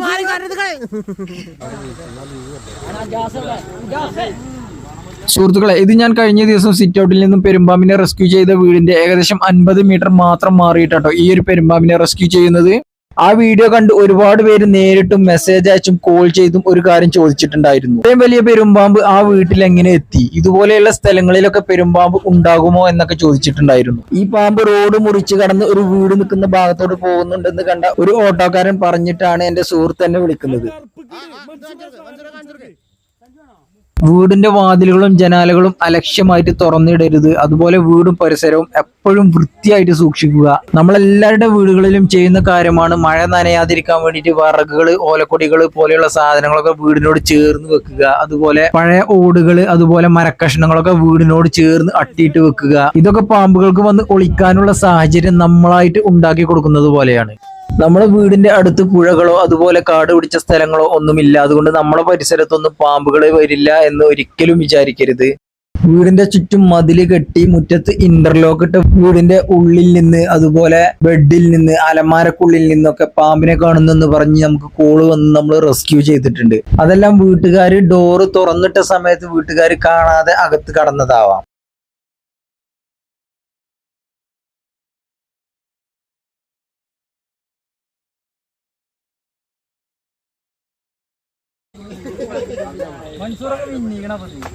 മാറി സുഹൃത്തുക്കളെ ഇത് ഞാൻ കഴിഞ്ഞ ദിവസം സിറ്റ് ഔട്ടിൽ നിന്നും പെരുമ്പാമ്പിനെ റെസ്ക്യൂ ചെയ്ത വീടിന്റെ ഏകദേശം അൻപത് മീറ്റർ മാത്രം മാറിയിട്ടോ ഈ ഒരു പെരുമ്പാമ്പിനെ റെസ്ക്യൂ ചെയ്യുന്നത്. ആ വീഡിയോ കണ്ട് ഒരുപാട് പേര് നേരിട്ടും മെസ്സേജ് അയച്ചും കോൾ ചെയ്തും ഒരു കാര്യം ചോദിച്ചിട്ടുണ്ടായിരുന്നു ഇത്രയും വലിയ പെരുമ്പാമ്പ് ആ വീട്ടിൽ എങ്ങനെ എത്തി ഇതുപോലെയുള്ള സ്ഥലങ്ങളിലൊക്കെ പെരുമ്പാമ്പ് ഉണ്ടാകുമോ എന്നൊക്കെ ചോദിച്ചിട്ടുണ്ടായിരുന്നു ഈ പാമ്പ് റോഡ് മുറിച്ച് കടന്ന് ഒരു വീട് നിൽക്കുന്ന ഭാഗത്തോട് പോകുന്നുണ്ടെന്ന് കണ്ട ഒരു ഓട്ടോക്കാരൻ പറഞ്ഞിട്ടാണ് എന്റെ സുഹൃത്ത് എന്നെ വിളിക്കുന്നത് വീടിന്റെ വാതിലുകളും ജനാലകളും അലക്ഷ്യമായിട്ട് തുറന്നിടരുത്. അതുപോലെ വീടും പരിസരവും എപ്പോഴും വൃത്തിയായിട്ട് സൂക്ഷിക്കുക. നമ്മളെല്ലാവരുടെ വീടുകളിലും ചെയ്യുന്ന കാര്യമാണ് മഴ നനയാതിരിക്കാൻ വേണ്ടിയിട്ട് വിറകുകൾ ഓലക്കൊടികൾ പോലെയുള്ള സാധനങ്ങളൊക്കെ വീടിനോട് ചേർന്ന് വെക്കുക. അതുപോലെ പഴയ ഓടുകൾ അതുപോലെ മരക്കഷ്ണങ്ങളൊക്കെ വീടിനോട് ചേർന്ന് അട്ടിയിട്ട് വെക്കുക. ഇതൊക്കെ പാമ്പുകൾക്ക് വന്ന് ഒളിക്കാനുള്ള സാഹചര്യം നമ്മളായിട്ട് ഉണ്ടാക്കി കൊടുക്കുന്നത് പോലെയാണ്. നമ്മുടെ വീടിന്റെ അടുത്ത് പുഴകളോ അതുപോലെ കാട് പിടിച്ച സ്ഥലങ്ങളോ ഒന്നുമില്ല. അതുകൊണ്ട് നമ്മുടെ പരിസരത്തൊന്നും പാമ്പുകൾ വരില്ല എന്ന് ഒരിക്കലും വിചാരിക്കരുത്. വീടിന്റെ ചുറ്റും മതിൽ കെട്ടി മുറ്റത്ത് ഇന്റർലോക്ക് ഇട്ട വീടിന്റെ ഉള്ളിൽ നിന്ന് അതുപോലെ ബെഡിൽ നിന്ന് അലമാരക്കുള്ളിൽ നിന്നൊക്കെ പാമ്പിനെ കാണുന്നെന്ന് പറഞ്ഞ് നമുക്ക് കോൾ വന്ന് നമ്മൾ റെസ്ക്യൂ ചെയ്തിട്ടുണ്ട്. അതെല്ലാം വീട്ടുകാർ ഡോറ് തുറന്നിട്ട സമയത്ത് വീട്ടുകാർ കാണാതെ അകത്ത് കടന്നതാവാം. மன்சூரா நீங்க என்ன பண்ணுறீங்க